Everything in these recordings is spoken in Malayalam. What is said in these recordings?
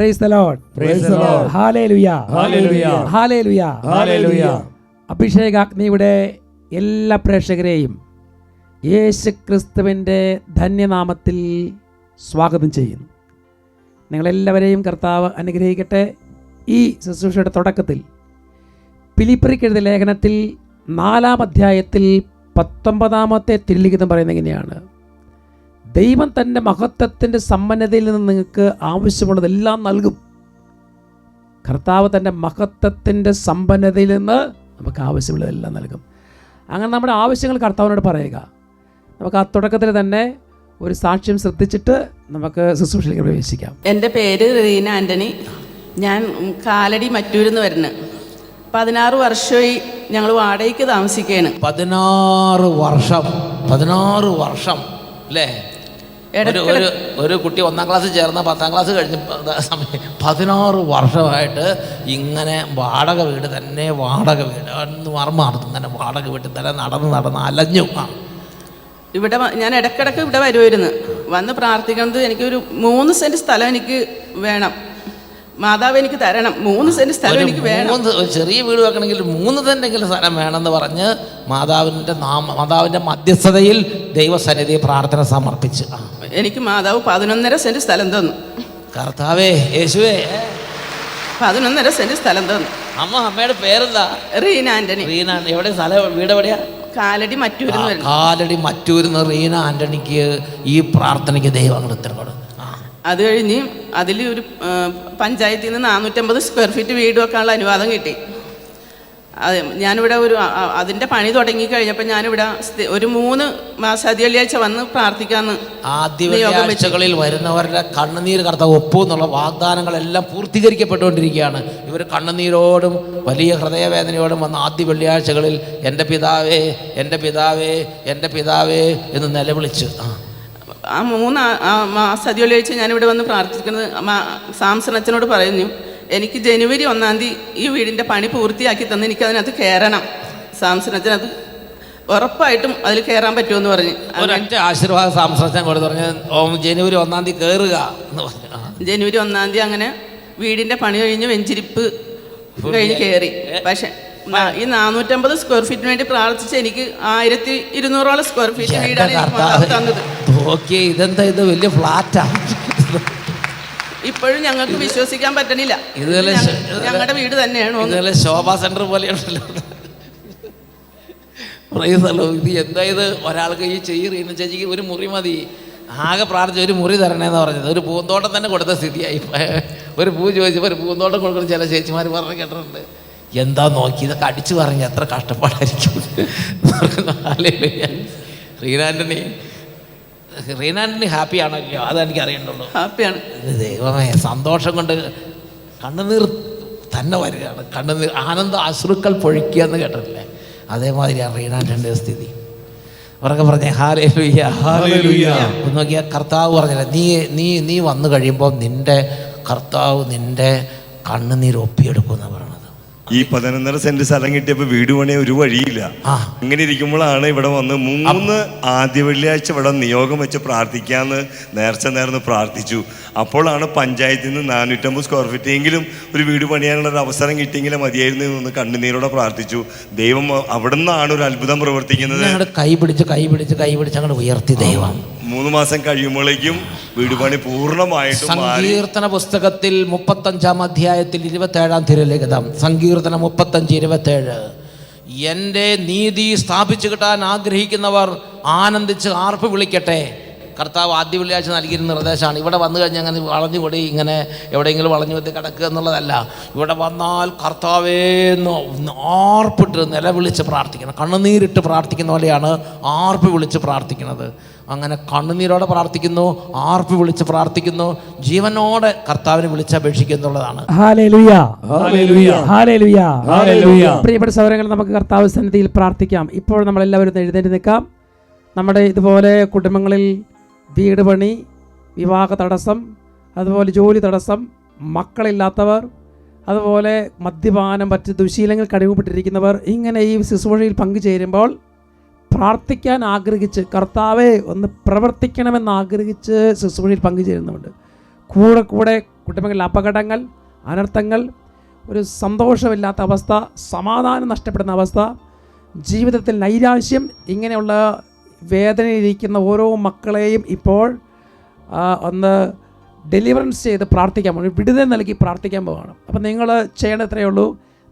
Praise the Lord praise the Lord hallelujah hallelujah hallelujah hallelujah അഭിഷേകാഗ്നിയുടെ എല്ലാ പ്രേക്ഷകരെയും യേശു ക്രിസ്തുവിന്റെ ധന്യനാമത്തിൽ സ്വാഗതം ചെയ്യുന്നു. നിങ്ങളെല്ലാവരെയും കർത്താവ് അനുഗ്രഹിക്കട്ടെ. ഈ ശുശ്രൂഷയുടെ തുടക്കത്തിൽ പിലിപ്പറിക്കെഴുതിയ ലേഖനത്തിൽ നാലാം അധ്യായത്തിൽ പത്തൊമ്പതാമത്തെ തിരുലിഖിതം പറയുന്നത് എങ്ങനെയാണ് ദൈവം തന്റെ മഹത്വത്തിന്റെ സമ്പന്നതയിൽ നിന്ന് നിങ്ങൾക്ക് ആവശ്യമുള്ളതെല്ലാം നൽകും. കർത്താവ് തന്റെ മഹത്വത്തിന്റെ സമ്പന്നതയിൽ നിന്ന് നമുക്ക് ആവശ്യമുള്ളതെല്ലാം നൽകും. അങ്ങനെ നമ്മുടെ ആവശ്യങ്ങൾ കർത്താവിനോട് പറയുക. നമുക്ക് ആ തുടക്കത്തിൽ തന്നെ ഒരു സാക്ഷ്യം ശ്രദ്ധിച്ചിട്ട് നമുക്ക് ശുശ്രൂഷയിലേക്ക് പ്രവേശിക്കാം. എന്റെ പേര് റീന ആന്റണി. ഞാൻ കാലടി മറ്റൂരിന്ന് വരുന്നു. പതിനാറ് വർഷമായി ഞങ്ങൾ വാടകയ്ക്ക് താമസിക്കുകയാണ്. പതിനാറ് വർഷം. പതിനാറ് വർഷം. അല്ലേ? ഒരു ഒരു ഒരു കുട്ടി ഒന്നാം ക്ലാസ് ചേർന്ന പത്താം ക്ലാസ് കഴിഞ്ഞ സമയം പതിനാറ് വർഷമായിട്ട് ഇങ്ങനെ വാടക വീട് തന്നെ വാടക വീട്. മർമാർന്നു ഇങ്ങനെ വാടക വീട്ടിൽ തന്നെ നടന്ന് നടന്ന് അലഞ്ഞു. ആ. ഇവിടെ ഞാൻ ഇടയ്ക്കിടയ്ക്ക് ഇവിടെ വരുമായിരുന്നു വന്ന് പ്രാർത്ഥിക്കുന്നത് എനിക്കൊരു മൂന്ന് സെന്റ് സ്ഥലം എനിക്ക് വേണം. മാതാവ് എനിക്ക് തരണം. മൂന്ന് സെന്റ് സ്ഥലം എനിക്ക് വേണം. മൂന്ന് ഒരു ചെറിയ വീട് വെക്കണമെങ്കിൽ മൂന്ന് തന്നെങ്കിലും സ്ഥലം വേണമെന്ന് പറഞ്ഞ് മാതാവിന്റെ നാമ മാതാവിന്റെ മധ്യസ്ഥതയിൽ ദൈവസന്നിധി പ്രാർത്ഥന സമർപ്പിച്ച്. എനിക്ക് മാതാവ് പതിനൊന്നര സെന്റ് സ്ഥലം തന്നു. കർത്താവേ യേശുവേ. പതിനൊന്നര സെന്റ് സ്ഥലം തന്നു. അമ്മ അമ്മയുടെ പേരെന്താ? റീന ആന്റണി. റീന എവിടെ? സ്ഥലം വീട് എവിടെയാ? കാലടി മറ്റൂരിന്ന് കാലടി മറ്റൂരിന്ന് റീന ആന്റണിക്ക് ഈ പ്രാർത്ഥനയ്ക്ക് ദൈവം അങ്ങോട്ട് അത് കഴിഞ്ഞ് അതിൽ ഒരു പഞ്ചായത്തിൽ നിന്ന് നാനൂറ്റമ്പത് സ്ക്വയർ ഫീറ്റ് വീട് വെക്കാനുള്ള അനുവാദം കിട്ടി. അത് ഞാനിവിടെ ഒരു അതിന്റെ പണി തുടങ്ങി കഴിഞ്ഞപ്പോൾ ഞാനിവിടെ ഒരു മൂന്ന് മാസം അതി വെള്ളിയാഴ്ച വന്ന് പ്രാർത്ഥിക്കാന്ന് ആദ്യ നിയോഗം വെള്ളിയാഴ്ചകളിൽ വരുന്നവരുടെ കണ്ണുനീർ കടത്ത ഒപ്പു എന്നുള്ള വാഗ്ദാനങ്ങളെല്ലാം പൂർത്തീകരിക്കപ്പെട്ടുകൊണ്ടിരിക്കുകയാണ്. ഇവർ കണ്ണുനീരോടും വലിയ ഹൃദയവേദനയോടും വന്ന ആദ്യ വെള്ളിയാഴ്ചകളിൽ എന്റെ പിതാവേ എന്റെ പിതാവേ എന്റെ പിതാവേ എന്ന് നിലവിളിച്ച്. ആ. ആ മൂന്ന് മാസം അതി ഞാനിവിടെ വന്ന് പ്രാർത്ഥിക്കുന്നത് സാംസൺ അച്ഛനോട് പറയുന്നു എനിക്ക് ജനുവരി ഒന്നാം തീയതി ഈ വീടിന്റെ പണി പൂർത്തിയാക്കി തന്ന് എനിക്ക് എനിക്കതിനകത്ത് കയറണം. സാംസൺ അച്ഛനത് ഉറപ്പായിട്ടും അതിൽ കയറാൻ പറ്റുമെന്ന് പറഞ്ഞു. ആശീർവാദം ഒരൊറ്റ ആശീർവാദ കൊണ്ട് പറഞ്ഞു ഓ ജനുവരി ഒന്നാം തീയതി കയറുക എന്ന് പറഞ്ഞു. ജനുവരി ഒന്നാം തീയതി അങ്ങനെ വീടിന്റെ പണി കഴിഞ്ഞ് വെഞ്ചിരിപ്പ് കഴിഞ്ഞ് കയറി. പക്ഷെ ഈ നാനൂറ്റമ്പത് സ്ക്വയർ ഫീറ്റിന് വേണ്ടി പ്രാർത്ഥിച്ച് എനിക്ക് ആയിരത്തി ഇരുന്നൂറോളം സ്ക്വയർ ഫീറ്റ് വീടാണ് എനിക്ക് കർത്താവേ. മാതാവ് തന്നത്. ഓക്കെ ഇതെന്താ ഇത് വലിയ ഫ്ലാറ്റാ ഇപ്പോഴും ഞങ്ങൾക്ക് വിശ്വസിക്കാൻ പറ്റണില്ല. ഇതുപോലെ ഞങ്ങളുടെ വീട് തന്നെയാണ്. ഇതുപോലെ ശോഭാ സെന്റർ പോലെയുണ്ടല്ലോ പറയുന്നല്ലോ ഇത് എന്താ ഇത്? ഒരാൾക്ക് ഈ ചെയ്യ് റീന ചേച്ചിക്ക് ഒരു മുറി മതി. ആകെ പ്രാർത്ഥിച്ച് ഒരു മുറി തരണേന്ന് പറഞ്ഞത്. ഒരു പൂന്തോട്ടം തന്നെ കൊടുത്ത സ്ഥിതിയായി. ഒരു പൂ ചോദിച്ചപ്പോൾ ഒരു പൂന്തോട്ടം കൊടുക്കുന്ന ചില ചേച്ചിമാർ പറഞ്ഞു കേട്ടിട്ടുണ്ട്. എന്താ നോക്കി? ഇതൊക്കെ അടിച്ചു പറഞ്ഞ എത്ര കഷ്ടപ്പാടായിരിക്കും. റീനാന്റണി റീനാന്റണി ഹാപ്പി ആണല്ലോ? അതെനിക്ക് അറിയണ്ടല്ലോ ഹാപ്പിയാണ്. ദൈവമേ സന്തോഷം കൊണ്ട് കണ്ണുനീർ തന്നെ വരികയാണ്. കണ്ണുനീർ ആനന്ദ അശ്രുക്കൾ പൊഴിക്കുക എന്ന് കേട്ടിട്ടില്ലേ? അതേമാതിരിയാണ് റീനാന്റണിന്റെ സ്ഥിതി. ഉറക്കെ പറഞ്ഞേ ഹാലേ ലുയ്യ ഹല്ലേലൂയ. നോക്കിയാൽ കർത്താവ് പറഞ്ഞില്ല നീ നീ നീ വന്നു കഴിയുമ്പോൾ നിന്റെ കർത്താവ് നിന്റെ കണ്ണുനീർ എന്ന് പറയണത്. ഈ പതിനൊന്നര സെന്റ് സ്ഥലം കിട്ടിയപ്പോ വീട് പണിയ ഒരു വഴിയില്ല. അങ്ങനെ ഇരിക്കുമ്പോഴാണ് ഇവിടെ വന്ന് മൂന്ന് ആദ്യ വെള്ളിയാഴ്ച ഇവിടെ നിയോഗം വെച്ച് പ്രാർത്ഥിക്കാന്ന് നേർച്ച നേർന്ന് പ്രാർത്ഥിച്ചു. അപ്പോഴാണ് പഞ്ചായത്തിൽ നിന്ന് നാനൂറ്റമ്പത് സ്ക്വയർ ഫീറ്റ് എങ്കിലും ഒരു വീട് പണിയാനുള്ള ഒരു അവസരം കിട്ടിയെങ്കിലും മതിയായിരുന്നു എന്ന് കണ്ണുനീരോടെ പ്രാർത്ഥിച്ചു. ദൈവം അവിടെ നിന്നാണ് ഒരു അത്ഭുതം പ്രവർത്തിക്കുന്നത്. കൈ പിടിച്ച് കൈ പിടിച്ച് കൈ പിടിച്ച് അങ്ങനെ ഉയർത്തി ദൈവം. മൂന്ന് മാസം കഴിയുമ്പോഴേക്കും വീട് പണി പൂർണമായിട്ടും സങ്കീർത്തന പുസ്തകത്തിൽ മുപ്പത്തഞ്ചാം അധ്യായത്തിൽ ഇരുപത്തേഴാം തിരലിഖിതം സങ്കീർത്തനം മുപ്പത്തഞ്ച് ഇരുപത്തേഴ്. എന്റെ നീതി സ്ഥാപിച്ചു കിട്ടാൻ ആഗ്രഹിക്കുന്നവർ ആനന്ദിച്ച് ആർപ്പ് വിളിക്കട്ടെ. കർത്താവ് ആദ്യ വെള്ളിയാഴ്ച നൽകിയിരുന്ന നിർദ്ദേശമാണ്. ഇവിടെ വന്നു കഴിഞ്ഞാൽ അങ്ങനെ വളഞ്ഞു കൂടി ഇങ്ങനെ എവിടെയെങ്കിലും വളഞ്ഞു വെത്തി കിടക്കുക എന്നുള്ളതല്ല. ഇവിടെ വന്നാൽ കർത്താവേ എന്ന് ആർപ്പിട്ട് നിലവിളിച്ച് പ്രാർത്ഥിക്കണം. കണ്ണുനീരിട്ട് പ്രാർത്ഥിക്കുന്ന പോലെയാണ് ആർപ്പ് വിളിച്ച് പ്രാർത്ഥിക്കുന്നത്. അങ്ങനെ കണ്ണുനീരോടെ പ്രാർത്ഥിക്കുന്നു ആർപ്പ് വിളിച്ച് പ്രാർത്ഥിക്കുന്നു. ജീവനോടെ കർത്താവിനെ വിളിച്ചപേക്ഷിക്കുക എന്നുള്ളതാണ്. പ്രിയപ്പെട്ട സൗരങ്ങൾ നമുക്ക് കർത്താവ് സന്നിധിയിൽ പ്രാർത്ഥിക്കാം. ഇപ്പോൾ നമ്മൾ എല്ലാവരും എഴുന്നേറ്റ് നിൽക്കാം. നമ്മുടെ ഇതുപോലെ കുടുംബങ്ങളിൽ വീട് പണി വിവാഹ തടസ്സം അതുപോലെ ജോലി തടസ്സം മക്കളില്ലാത്തവർ അതുപോലെ മദ്യപാനം മറ്റ് ദുശീലങ്ങൾ കഴിവുപെട്ടിരിക്കുന്നവർ ഇങ്ങനെ ഈ ശുശ്രൂഷയിൽ പങ്കുചേരുമ്പോൾ പ്രാർത്ഥിക്കാൻ ആഗ്രഹിച്ച് കർത്താവെ ഒന്ന് പ്രവർത്തിക്കണമെന്ന് ആഗ്രഹിച്ച് ശുശ്രൂഷയിൽ പങ്കുചേരുന്നുണ്ട് കൂടെ കൂടെ കുടുംബങ്ങളിൽ അപകടങ്ങൾ അനർത്ഥങ്ങൾ ഒരു സന്തോഷമില്ലാത്ത അവസ്ഥ സമാധാനം നഷ്ടപ്പെടുന്ന അവസ്ഥ ജീവിതത്തിൽ നൈരാശ്യം ഇങ്ങനെയുള്ള വേദനയിലിരിക്കുന്ന ഓരോ മക്കളെയും ഇപ്പോൾ ഒന്ന് ഡെലിവറൻസ് ചെയ്ത് പ്രാർത്ഥിക്കാൻ പോകും വിടുതൽ നൽകി പ്രാർത്ഥിക്കാൻ പോവുകയാണ് അപ്പം നിങ്ങൾ ചെയ്യേണ്ടത് എത്രയേ ഉള്ളൂ.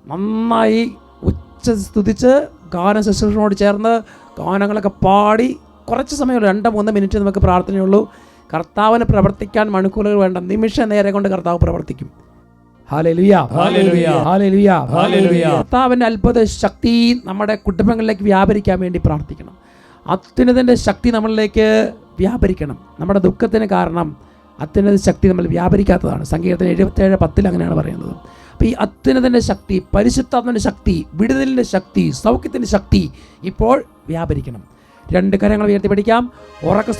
നന്നായി ഉച്ച സ്തുതിച്ച് ഗാന ശുശ്രൂഷനോട് ചേർന്ന് ഗാനങ്ങളൊക്കെ പാടി കുറച്ച് സമയം രണ്ട് മൂന്ന് മിനിറ്റ് നമുക്ക് പ്രാർത്ഥനയുള്ളൂ. കർത്താവിന് പ്രവർത്തിക്കാൻ മണിക്കൂറുകൾ വേണ്ട നിമിഷ നേരം കൊണ്ട് കർത്താവ് പ്രവർത്തിക്കും. കർത്താവിന്റെ അത്ഭുത ശക്തി നമ്മുടെ കുടുംബങ്ങളിലേക്ക് വ്യാപരിക്കാൻ വേണ്ടി പ്രാർത്ഥിക്കണം. അത്യുന്നതിന്റെ ശക്തി നമ്മളിലേക്ക് വ്യാപരിക്കണം. നമ്മുടെ ദുഃഖത്തിന് കാരണം അത്യുന്നത ശക്തി നമ്മൾ വ്യാപരിക്കാത്തതാണ്. സങ്കീർത്തനം എഴുപത്തേഴ് പത്തിൽ അങ്ങനെയാണ് പറയുന്നത്. അപ്പോൾ ഈ അത്യുന്നതിന്റെ ശക്തി പരിശുദ്ധാത്മന്റെ ശക്തി വിടുതലിന്റെ ശക്തി സൗഖ്യത്തിന്റെ ശക്തി ഇപ്പോൾ വ്യാപരിക്കണം. രണ്ട് കരങ്ങൾ ഉയർത്തി പഠിക്കാം. ഉറക്ക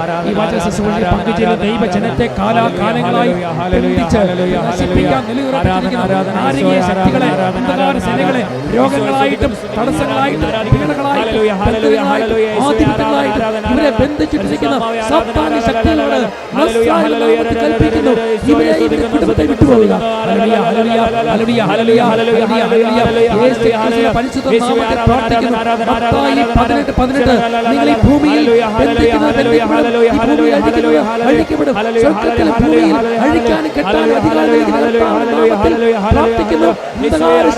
ആരാധന, ദൈവജനത്തെ കാലാകാലങ്ങളായി രോഗങ്ങളായിട്ടും തടസ്സങ്ങളായിട്ടും ഇവരെ ബന്ധിച്ചിട്ടിരിക്കുന്ന ശക്തികളോട് കൽപ്പിക്കുന്നു വിട്ടുപോവുക നിങ്ങൾ ഈ ഭൂമിയിൽ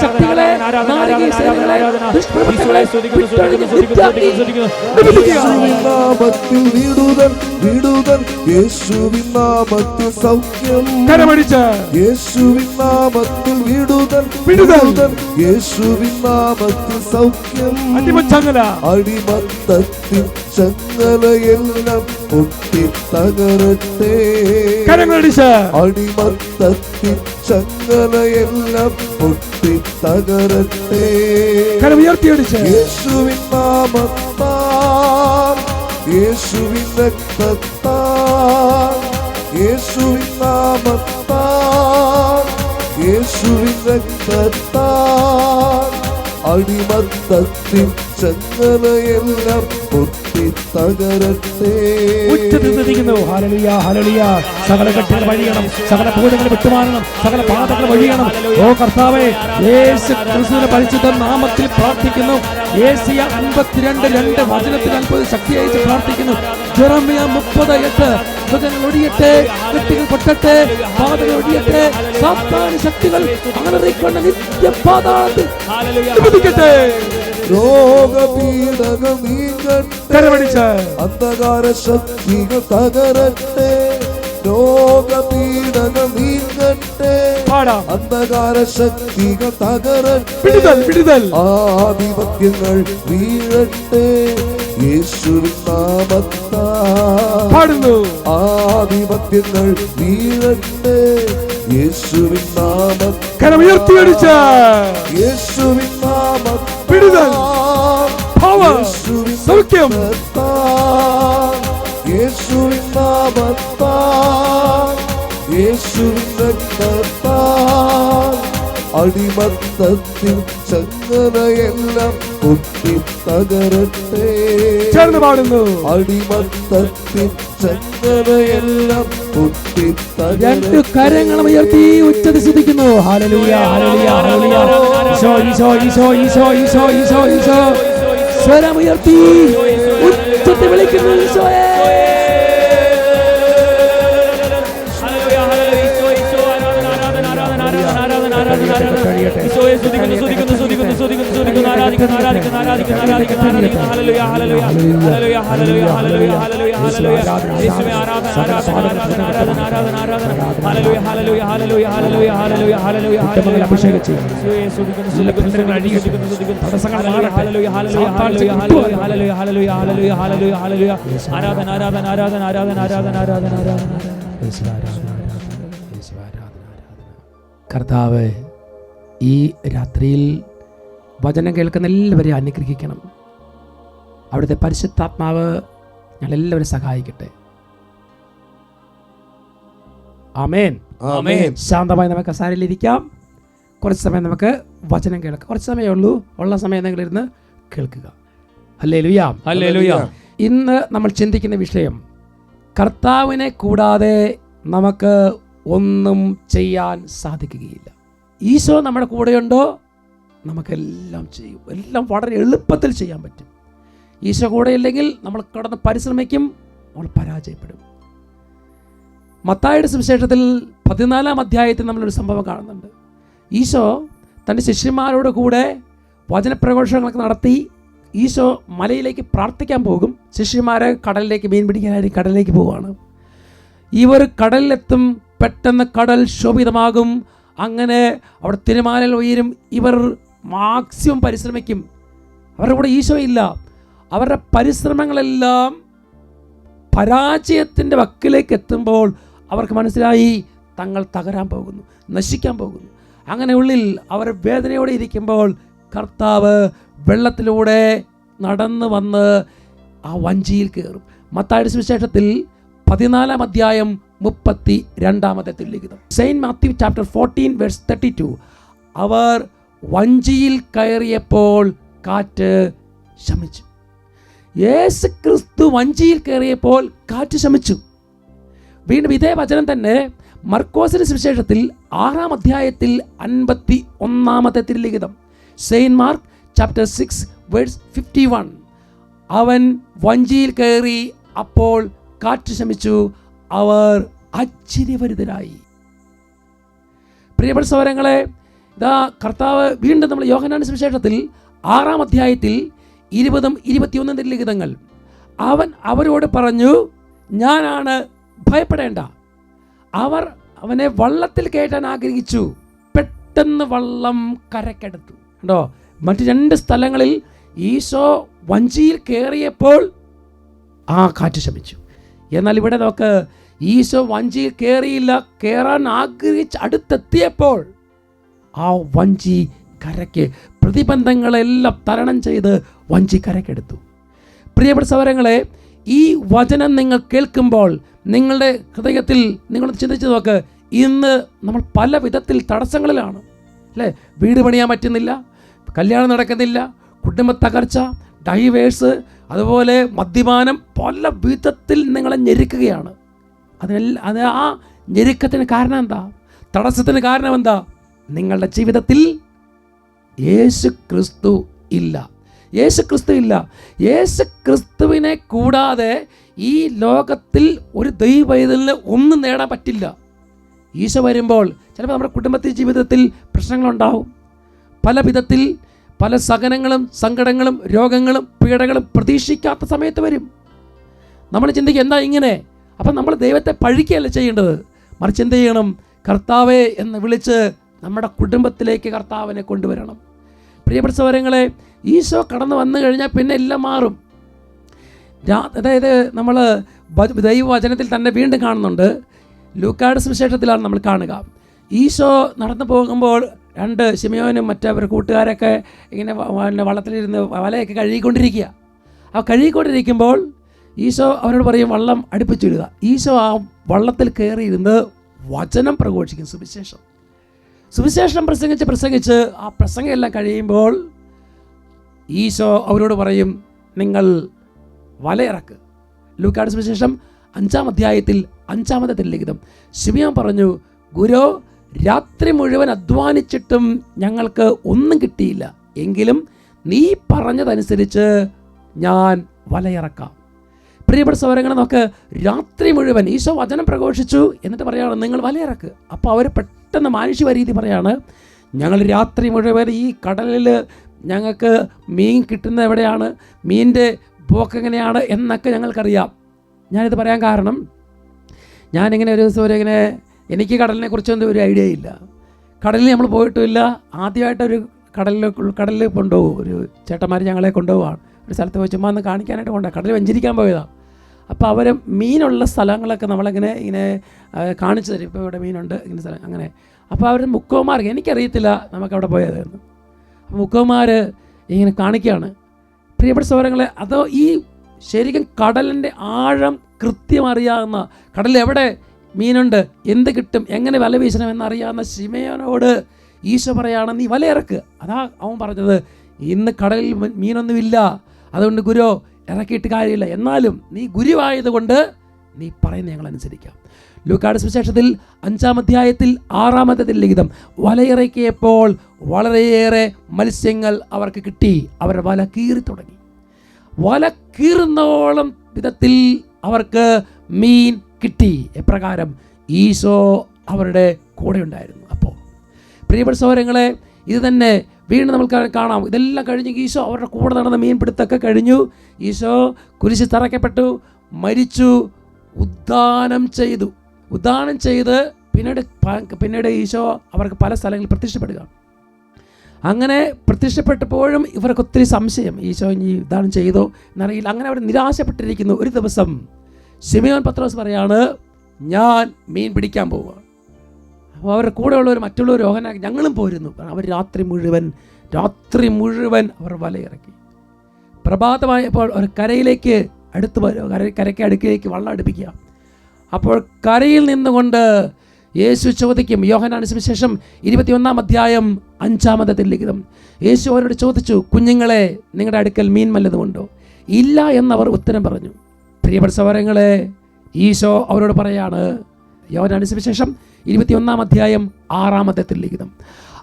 ശക്തികളെ വിടുതൽ യേശുവിൻ നാമത്തിൽ സൗഖ്യം കരമടിച്ച് യേശുവിൻ നാമത്തിൽ വിടുതൽ വിടുതൽ. യേശുവിൻ നാമത്തിൽ സൗഖ്യം. അടിമച്ചങ്ങല. അടിമത്തത്തിൻ ചങ്ങലയെല്ലാം പൊട്ടി തകരട്ടെ. കരങ്ങളടിച്ച്. അടിമത്തത്തിൽ ചങ്ങലയെല്ലാം പൊട്ടി തകരട്ടെ. കരമുയർത്തിയടിച്ച് യേശുവിൻ നാമത്താൽ യേശുവിൻ രക്തത്താൽ യേശുവിൻ നാമത്താൽ യേശുവിൻ രക്തത്താൽ അടിമത്തത്തിൻ ചങ്ങലയെല്ലാം പൊട്ടി തകരട്ടെ. ഉച്ചത്തിൽ ശ്രദ്ധിക്കുന്നു ഹാലലിയ ഹാലലിയ സകല കെട്ടുകൾ വഴിയണം. സകല ഭൂതങ്ങൾ വിട്ടുമാറണം. സകല പാതകൾ വഴിയണം. ഓ കർത്താവേ യേശു ക്രിസ്തുവിന്റെ പരിശുദ്ധ നാമത്തിൽ പ്രാർത്ഥിക്കുന്നു. ഏസിയ അൻപത്തിരണ്ട് രണ്ട് വചനത്തിൽ അത്ഭുത ശക്തി അയച്ച് പ്രാർത്ഥിക്കുന്നു. ജെറമ്യ മുപ്പത് എട്ട്. മൃഗങ്ങൾ ഒടിയട്ടെ കെട്ടികൾ പൊട്ടട്ടെ പാതകൾ ഒടിയട്ടെ സാത്താന ശക്തികൾ അങ്ങനെ നിത്യപാതാളത്തിൽ അനുവദിക്കട്ടെ രോഗപീഡകൾ നീങ്ങട്ടെ അന്ധകാര ശക്തികൾ തകരട്ടെ രോഗപീഡകൾ നീങ്ങട്ടെ അന്ധകാര ശക്തികൾ തകരട്ടെ ആധിപത്യങ്ങൾ വീഴട്ടെ യേശു നാമത്താടുന്നു ആധിപത്യങ്ങൾ വീഴട്ടെ യേശുവിൻ നാമത്താൽ കരമുയർത്തിയടിച്ച് യേശുവിൻ നാമത്താൽ വിടുതൽ Power. യേശുവിൻ സൗഖ്യം. നാമത്താൽ യേശുവിൻ നാമത്താൽ യേശുവിൻ രക്തത്താൽ അടിമത്തത്തിൽ ചങ്ങനയെല്ലാം പൊട്ടി തകരട്ടെ. ചേർന്ന് പാടുന്നു. അടിമത്തത്തിൽ ചങ്ങനയെല്ലാം പൊട്ടി രണ്ട് കരങ്ങളും ഉയർത്തി ഉച്ചത്തിൽ ശ്രദ്ധിക്കുന്നു hallelujah hallelujah hallelujah Isho Isho Isho Isho Isho Isho Isho. സ്വരം ഉയർത്തി ഉച്ചത്തിൽ വിളിക്കുന്നു ഈശോയെ. ആരാധിക്കുന്നു ആരാധിക്കുന്നു ആരാധിക്കുന്നു ആരാധിക്കുന്നു ആരാധിക്കുന്നു hallelujah hallelujah hallelujah hallelujah hallelujah hallelujah hallelujah യേശുവേ ആരാധന ആരാധന ആരാധന ആരാധന ആരാധന ആരാധന hallelujah hallelujah hallelujah hallelujah hallelujah hallelujah hallelujah അഭിഷേകം ചെയ്യും യേശുവേ സ്തുതിക്കുന്നു സ്തുതിക്കുന്നു സ്തുതിക്കുന്നു സ്തുതിക്കുന്നു തടസ്സങ്ങൾ hallelujah hallelujah hallelujah hallelujah hallelujah hallelujah hallelujah hallelujah hallelujah ആരാധന ആരാധന ആരാധന ആരാധന ആരാധന ആരാധന ആരാധന കർത്താവ് ഈ രാത്രിയിൽ വചനം കേൾക്കുന്ന എല്ലാവരെയും അനുഗ്രഹിക്കണം. അവിടുത്തെ പരിശുദ്ധാത്മാവ് ഞങ്ങളെല്ലാവരും സഹായിക്കട്ടെ. ആമേൻ. ആമേൻ. ശാന്തമായി നമുക്ക് കസാരയിലിരിക്കാം കുറച്ച് സമയം നമുക്ക് വചനം കേൾക്കാം. കുറച്ച് സമയമേ ഉള്ളൂ. ഉള്ള സമയം നിങ്ങൾ ഇരുന്ന് കേൾക്കുക. അല്ലേ ലുയാം ഹല്ലേലൂയ. ഇന്ന് നമ്മൾ ചിന്തിക്കുന്ന വിഷയം കർത്താവിനെ കൂടാതെ നമുക്ക് ഒന്നും ചെയ്യാൻ സാധിക്കുകയില്ല. ഈശോ നമ്മുടെ കൂടെയുണ്ടോ? നമുക്കെല്ലാം ചെയ്യും. എല്ലാം വളരെ എളുപ്പത്തിൽ ചെയ്യാൻ പറ്റും. ഈശോ കൂടെ ഇല്ലെങ്കിൽ നമ്മൾ കടന്ന് പരിശ്രമിക്കും നമ്മൾ പരാജയപ്പെടും. മത്തായുടെ സുവിശേഷത്തിൽ പതിനാലാം അധ്യായത്തിൽ നമ്മളൊരു സംഭവം കാണുന്നുണ്ട്. ഈശോ തന്റെ ശിഷ്യന്മാരോട് കൂടെ വചനപ്രഘോഷങ്ങളൊക്കെ നടത്തി ഈശോ മലയിലേക്ക് പ്രാർത്ഥിക്കാൻ പോകും. ശിഷ്യന്മാരെ കടലിലേക്ക് മീൻ പിടിക്കാനായി കടലിലേക്ക് പോവുകയാണ്. ഇവർ കടലിലെത്തും പെട്ടെന്ന് കടൽ ശോഭിതമാകും. അങ്ങനെ അവിടെ തിരുമാലയിൽ ഉയരും. ഇവർ മാക്സിമം പരിശ്രമിക്കും. അവരുടെ കൂടെ ഈശോ ഇല്ല അവരുടെ പരിശ്രമങ്ങളെല്ലാം പരാജയത്തിന്റെ വക്കിലേക്ക് എത്തുമ്പോൾ അവർക്ക് മനസ്സിലായി തങ്ങൾ തകരാൻ പോകുന്നു നശിക്കാൻ പോകുന്നു. അങ്ങനെ ഉള്ളിൽ അവർ വേദനയോടെ ഇരിക്കുമ്പോൾ കർത്താവ് വെള്ളത്തിലൂടെ നടന്നു വന്ന് ആ വഞ്ചിയിൽ കയറും. മത്തായുടെ സുവിശേഷത്തിൽ പതിനാലാം അധ്യായം മുപ്പത്തി രണ്ടാമത്തെ തിരുലിഖിതം saint Matthew chapter fourteen verse thirty two അവർ വഞ്ചിയിൽ കയറിയപ്പോൾ കാറ്റ് ശമിച്ചു. യേശു ക്രിസ്തു വഞ്ചിയിൽ കയറിയപ്പോൾ കാറ്റ് ശമിച്ചു. വീണ്ടും ഇതേ വചനം തന്നെ മർക്കോസിന് സുവിശേഷത്തിൽ ആറാം അധ്യായത്തിൽ അൻപത്തി ഒന്നാമത്തെ തിരുലിഖിതം. Saint Mark chapter six verse fifty one അവൻ വഞ്ചിയിൽ കയറി അപ്പോൾ കാറ്റ് ശമിച്ചു. അവർ ആശ്ചര്യഭരിതരായി. പ്രിയപ്പെട്ട സൗരങ്ങളെ ഇതാ കർത്താവ് വീണ്ടും നമ്മൾ യോഹനാന സുവിശേഷത്തിൽ ആറാം അധ്യായത്തിൽ ഇരുപതും ഇരുപത്തിയൊന്നും ലിഖിതങ്ങൾ. അവൻ അവരോട് പറഞ്ഞു ഞാനാണ് ഭയപ്പെടേണ്ട. അവർ അവനെ വള്ളത്തിൽ കയറ്റാൻ ആഗ്രഹിച്ചു. പെട്ടെന്ന് വള്ളം കരക്കെടുത്തു കണ്ടോ? മറ്റു രണ്ട് സ്ഥലങ്ങളിൽ ഈശോ വഞ്ചിയിൽ കയറിയപ്പോൾ ആ കാറ്റ് ശമിച്ചു. എന്നാൽ ഇവിടെ നോക്ക് ഈശോ വഞ്ചിയിൽ കയറിയില്ല കയറാൻ ആഗ്രഹിച്ച് അടുത്തെത്തിയപ്പോൾ ആ വഞ്ചി കരയ്ക്ക് പ്രതിബന്ധങ്ങളെല്ലാം തരണം ചെയ്ത് വഞ്ചി കരക്കെടുത്തു പ്രിയപ്പെട്ട സൗരങ്ങളെ ഈ വചനം നിങ്ങൾ കേൾക്കുമ്പോൾ നിങ്ങളുടെ ഹൃദയത്തിൽ നിങ്ങൾ ചിന്തിച്ചു നോക്ക് ഇന്ന് നമ്മൾ പല വിധത്തിൽ തടസ്സങ്ങളിലാണ്. അല്ലേ? വീട് പണിയാൻ പറ്റുന്നില്ല കല്യാണം നടക്കുന്നില്ല കുടുംബ തകർച്ച ഡൈവേഴ്സ് അതുപോലെ മദ്യപാനം പല വിധത്തിൽ നിങ്ങളെ ഞെരുക്കുകയാണ്. അതിനെല്ലാം അത് ആ ഞെരുക്കത്തിന് കാരണം എന്താ? തടസ്സത്തിന് കാരണം എന്താ? നിങ്ങളുടെ ജീവിതത്തിൽ യേശു ക്രിസ്തു ഇല്ല. യേശു ക്രിസ്തു ഇല്ല. യേശു ക്രിസ്തുവിനെ കൂടാതെ ഈ ലോകത്തിൽ ഒരു ദൈവത്തിന് ഒന്നും നേടാൻ പറ്റില്ല. ഈശോ വരുമ്പോൾ ചിലപ്പോൾ നമ്മുടെ കുടുംബത്തിൽ ജീവിതത്തിൽ പ്രശ്നങ്ങളുണ്ടാവും. പല വിധത്തിൽ പല സഹനങ്ങളും സങ്കടങ്ങളും രോഗങ്ങളും പീഡകളും പ്രതീക്ഷിക്കാത്ത സമയത്ത് വരും. നമ്മൾ ചിന്തിക്കുക എന്താ ഇങ്ങനെ? അപ്പം നമ്മൾ ദൈവത്തെ പഴിക്കുകയല്ല ചെയ്യേണ്ടത്. മറിച്ച് എന്ത് ചെയ്യണം? കർത്താവെ എന്ന് വിളിച്ച് നമ്മുടെ കുടുംബത്തിലേക്ക് കർത്താവിനെ കൊണ്ടുവരണം. പ്രിയപ്പെട്ട സൗരങ്ങളെ ഈശോ കടന്നു വന്നു കഴിഞ്ഞാൽ പിന്നെ എല്ലാം മാറും. അതായത് നമ്മൾ ദൈവവചനത്തിൽ തന്നെ വീണ്ടും കാണുന്നുണ്ട്. ലൂക്കാട് സുവിശേഷത്തിലാണ് നമ്മൾ കാണുക. ഈശോ നടന്നു പോകുമ്പോൾ രണ്ട് ശിമയോനും മറ്റവർ കൂട്ടുകാരൊക്കെ ഇങ്ങനെ വള്ളത്തിലിരുന്ന് വലയൊക്കെ കഴുകിക്കൊണ്ടിരിക്കുക. ആ കഴുകിക്കൊണ്ടിരിക്കുമ്പോൾ ഈശോ അവരോട് പറയും വള്ളം അടുപ്പിച്ചിടുക. ഈശോ ആ വള്ളത്തിൽ കയറിയിരുന്ന് വചനം പ്രഘോഷിക്കും സുവിശേഷം. സുവിശേഷം പ്രസംഗിച്ച് പ്രസംഗിച്ച് ആ പ്രസംഗമെല്ലാം കഴിയുമ്പോൾ ഈശോ അവരോട് പറയും നിങ്ങൾ വലയിറക്ക്. ലൂക്കാട് സുവിശേഷം അഞ്ചാം അധ്യായത്തിൽ അഞ്ചാമത്തെ തിരലിഖിതം ശിവയാൻ പറഞ്ഞു ഗുരു രാത്രി മുഴുവൻ അധ്വാനിച്ചിട്ടും ഞങ്ങൾക്ക് ഒന്നും കിട്ടിയില്ല. എങ്കിലും നീ പറഞ്ഞതനുസരിച്ച് ഞാൻ വലയിറക്കാം. പ്രിയപ്പെട്ട സൗരങ്ങളെ നോക്ക് രാത്രി മുഴുവൻ ഈശോ വചനം പ്രഘോഷിച്ചു എന്നിട്ട് പറയുകയാണ് നിങ്ങൾ വലയിറക്ക്. അപ്പോൾ അവർ പെട്ടെന്ന് മാനുഷിക രീതി പറയാണ് ഞങ്ങൾ രാത്രി മുഴുവൻ ഈ കടലിൽ ഞങ്ങൾക്ക് മീൻ കിട്ടുന്നത് എവിടെയാണ്? മീനിന്റെ പോക്ക് എങ്ങനെയാണ്? എന്നൊക്കെ ഞങ്ങൾക്കറിയാം. ഞാനിത് പറയാൻ കാരണം ഞാനിങ്ങനെ ഒരു ദിവസം ഒരു ഇങ്ങനെ എനിക്ക് കടലിനെ കുറിച്ചൊന്നും ഒരു ഐഡിയ ഇല്ല കടലിൽ നമ്മൾ പോയിട്ടുമില്ല. ആദ്യമായിട്ടൊരു കടലിൽ കടലിൽ കൊണ്ടുപോകും. ഒരു ചേട്ടന്മാർ ഞങ്ങളെ കൊണ്ടുപോവാണ്. ഒരു സ്ഥലത്ത് പോയി ചുമ്മാ ഒന്ന് കാണിക്കാനായിട്ട് കൊണ്ടുപോകാം കടലിൽ വെഞ്ചരിക്കാൻ പോയതാണ് അപ്പോൾ അവർ മീനുള്ള സ്ഥലങ്ങളൊക്കെ നമ്മളിങ്ങനെ ഇങ്ങനെ കാണിച്ചു തരും. ഇപ്പോൾ ഇവിടെ മീനുണ്ട് ഇങ്ങനെ സ്ഥലം അങ്ങനെ. അപ്പോൾ അവർ മുക്കോമാർ എനിക്കറിയത്തില്ല നമുക്ക് അവിടെ പോയത് എന്ന് മുക്കോമാർ ഇങ്ങനെ കാണിക്കുകയാണ് പ്രിയപ്പെട്ട സൗരങ്ങളെ അതോ ഈ ശരിക്കും കടലിന്റെ ആഴം കൃത്യം അറിയാവുന്ന എവിടെ മീനുണ്ട് എന്ത് കിട്ടും എങ്ങനെ വല വീശണമെന്ന് അറിയാവുന്ന ശിമയോനോട് ഈശോ പറയാണ് നീ വല ഇറക്കുക അതാ അവൻ പറഞ്ഞത് ഇന്ന് കടലിൽ മീനൊന്നുമില്ല. അതുകൊണ്ട് ഗുരു ഇറക്കിയിട്ട് കാര്യമില്ല. എന്നാലും നീ ഗുരുവായതുകൊണ്ട് നീ പറയുന്ന ഞങ്ങൾ അനുസരിക്കാം. ലൂക്കാട് സുവിശേഷത്തിൽ അഞ്ചാം അധ്യായത്തിൽ ആറാമത്തെ ലിഖിതം വലയിറക്കിയപ്പോൾ വളരെയേറെ മത്സ്യങ്ങൾ അവർക്ക് കിട്ടി. അവരുടെ വല കീറി തുടങ്ങി. വല കീറുന്നോളം വിധത്തിൽ അവർക്ക് മീൻ കിട്ടി. എപ്രകാരം ഈശോ അവരുടെ കൂടെ ഉണ്ടായിരുന്നു. അപ്പോൾ പ്രിയപ്പെട്ട സൗരങ്ങളെ ഇത് തന്നെ വീണ്ടും നമ്മൾ കാണാം. ഇതെല്ലാം കഴിഞ്ഞ് ഈശോ അവരുടെ കൂടെ നടന്ന മീൻ പിടുത്തൊക്കെ കഴിഞ്ഞു. ഈശോ കുരിശ് തറയ്ക്കപ്പെട്ടു. മരിച്ചു. ഉദ്ദാനം ചെയ്തു. ഉദ്ദാനം ചെയ്ത് പിന്നീട് പിന്നീട് ഈശോ അവർക്ക് പല സ്ഥലങ്ങളിൽ പ്രത്യക്ഷപ്പെടുക. അങ്ങനെ പ്രത്യക്ഷപ്പെട്ടപ്പോഴും ഇവർക്ക് ഒത്തിരി സംശയം. ഈശോ ഇനി ഉദ്ദാനം ചെയ്തോ എന്നറിയില്ല. അങ്ങനെ അവർ നിരാശപ്പെട്ടിരിക്കുന്നു ഒരു ദിവസം. സിമിയോൻ പത്രോസ് പറയാണ് ഞാൻ മീൻ പിടിക്കാൻ പോവുക അപ്പോൾ അവരുടെ കൂടെയുള്ളവർ മറ്റുള്ളവർ രോഹന ഞങ്ങളും പോരുന്നു. അവർ രാത്രി മുഴുവൻ രാത്രി മുഴുവൻ അവർ വലയിറക്കി. പ്രഭാതമായപ്പോൾ അവർ കരയിലേക്ക് അടുത്ത് കര കരയ്ക്ക് അടുക്കിലേക്ക് വള്ളം അടുപ്പിക്കുക. അപ്പോൾ കരയിൽ നിന്നുകൊണ്ട് യേശു ചോദിക്കും യോഹനാനുസിന് ശേഷം ഇരുപത്തിയൊന്നാം അധ്യായം അഞ്ചാമത്തെ ലിഖിതം. യേശു അവരോട് ചോദിച്ചു കുഞ്ഞുങ്ങളെ നിങ്ങളുടെ അടുക്കൽ മീൻ വല്ലതുമുണ്ടോ ഇല്ല എന്നവർ ഉത്തരം പറഞ്ഞു. പ്രിയപ്പെട്ട സഹോദരങ്ങളെ ഈശോ അവരോട് പറയാണ് യോഹനാന് സുവിശേഷം ഇരുപത്തിയൊന്നാം അധ്യായം ആറാമത്തെ ലിഖിതം.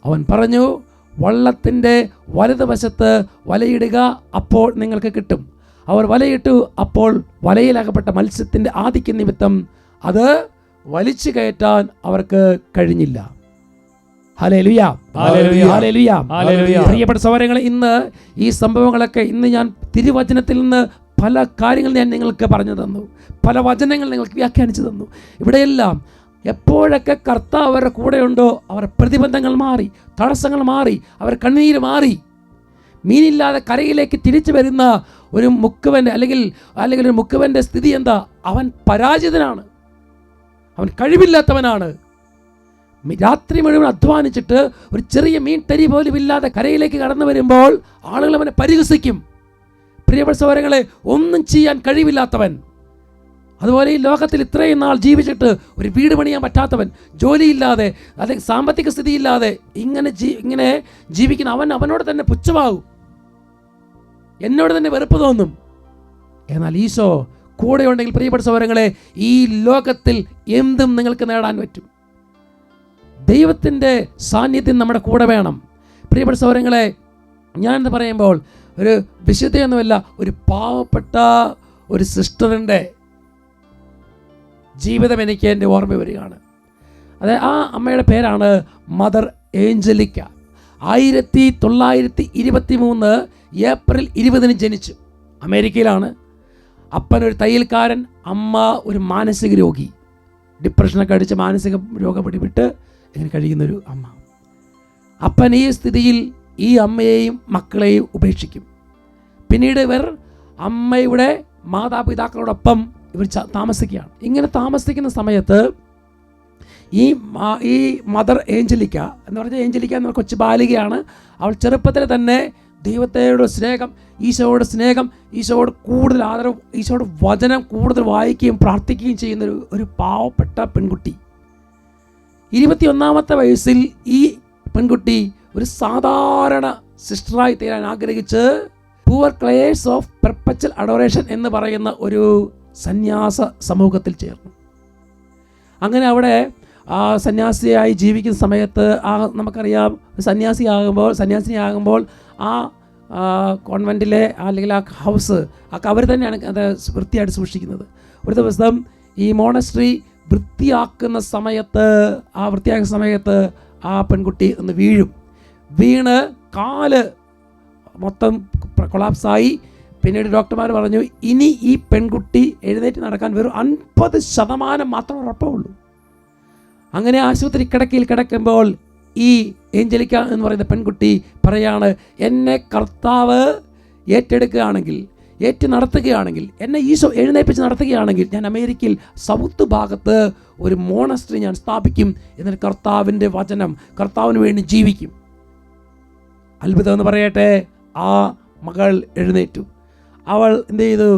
അവൻ പറഞ്ഞു വള്ളത്തിന്റെ വലതുവശത്ത് വലയിടുക അപ്പോൾ നിങ്ങൾക്ക് കിട്ടും. അവർ വലയിട്ടു അപ്പോൾ വലയിലകപ്പെട്ട മത്സ്യത്തിന്റെ ആധിക്യ നിമിത്തം അത് വലിച്ചു കയറ്റാൻ അവർക്ക് കഴിഞ്ഞില്ല. പ്രിയപ്പെട്ട സഹോദരങ്ങളെ ഇന്ന് ഈ സംഭവങ്ങളൊക്കെ ഇന്ന് ഞാൻ തിരുവചനത്തിൽ നിന്ന് പല കാര്യങ്ങൾ ഞാൻ നിങ്ങൾക്ക് പറഞ്ഞു തന്നു. പല വചനങ്ങൾ നിങ്ങൾക്ക് വ്യാഖ്യാനിച്ചു തന്നു. ഇവിടെയെല്ലാം എപ്പോഴൊക്കെ കർത്താവ് അവരുടെ കൂടെയുണ്ടോ അവരുടെ പ്രതിബന്ധങ്ങൾ മാറി തടസ്സങ്ങൾ മാറി അവർ കണ്ണീര് മാറി മീനില്ലാതെ കരയിലേക്ക് തിരിച്ചു വരുന്ന ഒരു മുക്കുവന്റെ അല്ലെങ്കിൽ അല്ലെങ്കിൽ ഒരു മുക്കുവന്റെ സ്ഥിതി എന്താ? അവൻ പരാജിതനാണ്. അവൻ കഴിവില്ലാത്തവനാണ്. രാത്രി മുഴുവൻ അധ്വാനിച്ചിട്ട് ഒരു ചെറിയ മീൻ തരി പോലും ഇല്ലാതെ കരയിലേക്ക് കടന്നു വരുമ്പോൾ ആളുകൾ അവനെ പരിഹസിക്കും. പ്രിയപ്പെട്ട സഹോദരങ്ങളെ ഒന്നും ചെയ്യാൻ കഴിവില്ലാത്തവൻ. അതുപോലെ ഈ ലോകത്തിൽ ഇത്രയും നാൾ ജീവിച്ചിട്ട് ഒരു വീട് പണിയാൻ പറ്റാത്തവൻ ജോലിയില്ലാതെ അല്ലെങ്കിൽ സാമ്പത്തിക സ്ഥിതിയില്ലാതെ ഇങ്ങനെ ജീ ഇങ്ങനെ ജീവിക്കുന്ന അവൻ അവനോട് തന്നെ പുച്ഛമാകും. എന്നോട് തന്നെ വെറുപ്പ് തോന്നും. എന്നാൽ ഈശോ കൂടെ ഉണ്ടെങ്കിൽ പ്രിയപ്പെട്ട സഹോദരങ്ങളെ ഈ ലോകത്തിൽ എന്തും നിങ്ങൾക്ക് നേടാൻ പറ്റും. ദൈവത്തിന്റെ സാന്നിധ്യം നമ്മുടെ കൂടെ വേണം. പ്രിയപ്പെട്ട സഹോദരങ്ങളെ ഞാനെന്ന് പറയുമ്പോൾ ഒരു വിശുദ്ധയൊന്നുമല്ല ഒരു പാവപ്പെട്ട ഒരു സിസ്റ്ററിന്റെ ജീവിതം എനിക്ക് എന്റെ ഓർമ്മ വരികയാണ്. അത് ആ അമ്മയുടെ പേരാണ് മദർ ഏഞ്ചലിക്ക. ആയിരത്തി തൊള്ളായിരത്തി ഇരുപത്തി മൂന്ന് ഏപ്രിൽ ഇരുപതിന് ജനിച്ചു. അമേരിക്കയിലാണ്. അപ്പൻ ഒരു തയ്യൽക്കാരൻ അമ്മ ഒരു മാനസിക രോഗി. ഡിപ്രഷനൊക്കെ അടിച്ച് മാനസിക രോഗം പിടിപെട്ട് ഇങ്ങനെ കഴിയുന്നൊരു അമ്മ. അപ്പൻ ഈ സ്ഥിതിയിൽ ഈ അമ്മയെയും മക്കളെയും ഉപേക്ഷിക്കും. പിന്നീട് ഇവർ അമ്മയുടെ മാതാപിതാക്കളോടൊപ്പം ഇവർ താമസിക്കുകയാണ്. ഇങ്ങനെ താമസിക്കുന്ന സമയത്ത് ഈ ഈ മദർ ഏഞ്ചലിക്ക എന്ന് പറഞ്ഞാൽ ഏഞ്ചലിക്ക എന്ന കൊച്ചു ബാലികയാണ്. അവൾ ചെറുപ്പത്തിൽ തന്നെ ദൈവത്തോട് സ്നേഹം ഈശോയോട് സ്നേഹം ഈശോയോട് കൂടുതൽ ആദരവ് ഈശോയോട് വചനം കൂടുതൽ വായിക്കുകയും പ്രാർത്ഥിക്കുകയും ചെയ്യുന്ന ഒരു ഒരു പാവപ്പെട്ട പെൺകുട്ടി. ഇരുപത്തിയൊന്നാമത്തെ വയസ്സിൽ ഈ പെൺകുട്ടി ഒരു സാധാരണ സിസ്റ്ററായി തീരാൻ ആഗ്രഹിച്ച് Poor Clares of Perpetual Adoration എന്ന് പറയുന്ന ഒരു സന്യാസ സമൂഹത്തിൽ ചേർന്നു. അങ്ങനെ അവിടെ ആ സന്യാസിയായി ജീവിക്കുന്ന സമയത്ത് ആ നമുക്കറിയാം സന്യാസിയാകുമ്പോൾ സന്യാസിനിയാകുമ്പോൾ ആ കോൺവെന്റിലെ അല്ലെങ്കിൽ ആ ഹൗസ് ആ കവർ തന്നെയാണ് അത് വൃത്തിയായിട്ട് സൂക്ഷിക്കുന്നത്. ഒരു ദിവസം ഈ മോണസ്ട്രി വൃത്തിയാക്കുന്ന സമയത്ത് ആ വൃത്തിയാക്കുന്ന സമയത്ത് ആ പെൺകുട്ടി ഒന്ന് വീഴും. വീണ് കാൽ മൊത്തം കൊളാപ്സായി. പിന്നീട് ഡോക്ടർമാർ പറഞ്ഞു ഇനി ഈ പെൺകുട്ടി എഴുന്നേറ്റ് നടക്കാൻ വെറും അൻപത് ശതമാനം മാത്രം ഉറപ്പുള്ളൂ അങ്ങനെ ആശുപത്രി കിടക്കയിൽ കിടക്കുമ്പോൾ ഈ ഏഞ്ചലിക്ക എന്ന് പറയുന്ന പെൺകുട്ടി പറയാണ് എന്നെ കർത്താവ് ഏറ്റെടുക്കുകയാണെങ്കിൽ ഏറ്റു നടത്തുകയാണെങ്കിൽ എന്നെ ഈശോ എഴുന്നേൽപ്പിച്ച് നടത്തുകയാണെങ്കിൽ ഞാൻ അമേരിക്കയിൽ സൗത്ത് ഭാഗത്ത് ഒരു മോണസ്ട്രി ഞാൻ സ്ഥാപിക്കും എന്നിട്ട് കർത്താവിന്റെ വചനം കർത്താവിന് വേണ്ടി ജീവിക്കും. അത്ഭുതം എന്ന് പറയട്ടെ. ആ മകൾ എഴുന്നേറ്റു. അവൾ എന്ത് ചെയ്തു?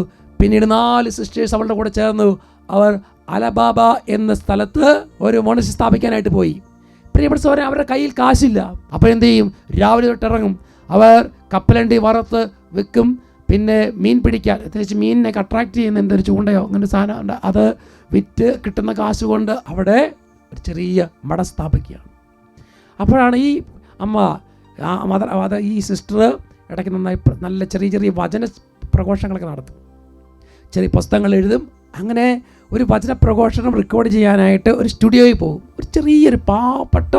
പിന്നീട് നാല് സിസ്റ്റേഴ്സ് അവളുടെ കൂടെ ചേർന്നു. അവർ അലബാബ എന്ന സ്ഥലത്ത് ഒരു മോണസ് സ്ഥാപിക്കാനായിട്ട് പോയി. പ്രിയപ്പെട്ട സോദരൻ അവരുടെ കയ്യിൽ കാശില്ല. അപ്പോൾ എന്ത് ചെയ്യും? രാവിലെ തൊട്ടിറങ്ങും അവർ കപ്പലണ്ടി വറുത്ത് വെക്കും. പിന്നെ മീൻ പിടിക്കാൻ പ്രത്യേകിച്ച് മീനിനെ അട്രാക്ട് ചെയ്യുന്ന എന്തൊരു ചൂണ്ടയോ അങ്ങനെ സാധനം അത് വിറ്റ് കിട്ടുന്ന കാശ് കൊണ്ട് അവിടെ ഒരു ചെറിയ മട സ്ഥാപിക്കുകയാണ്. അപ്പോഴാണ് ഈ അമ്മ മദർ ഈ സിസ്റ്റർ ഇടയ്ക്ക് നന്നായി നല്ല ചെറിയ ചെറിയ വചന പ്രഘോഷങ്ങളൊക്കെ നടത്തും. ചെറിയ പുസ്തകങ്ങൾ എഴുതും. അങ്ങനെ ഒരു വചന പ്രഘോഷണം റെക്കോർഡ് ചെയ്യാനായിട്ട് ഒരു സ്റ്റുഡിയോയിൽ പോകും. ഒരു ചെറിയൊരു പാവപ്പെട്ട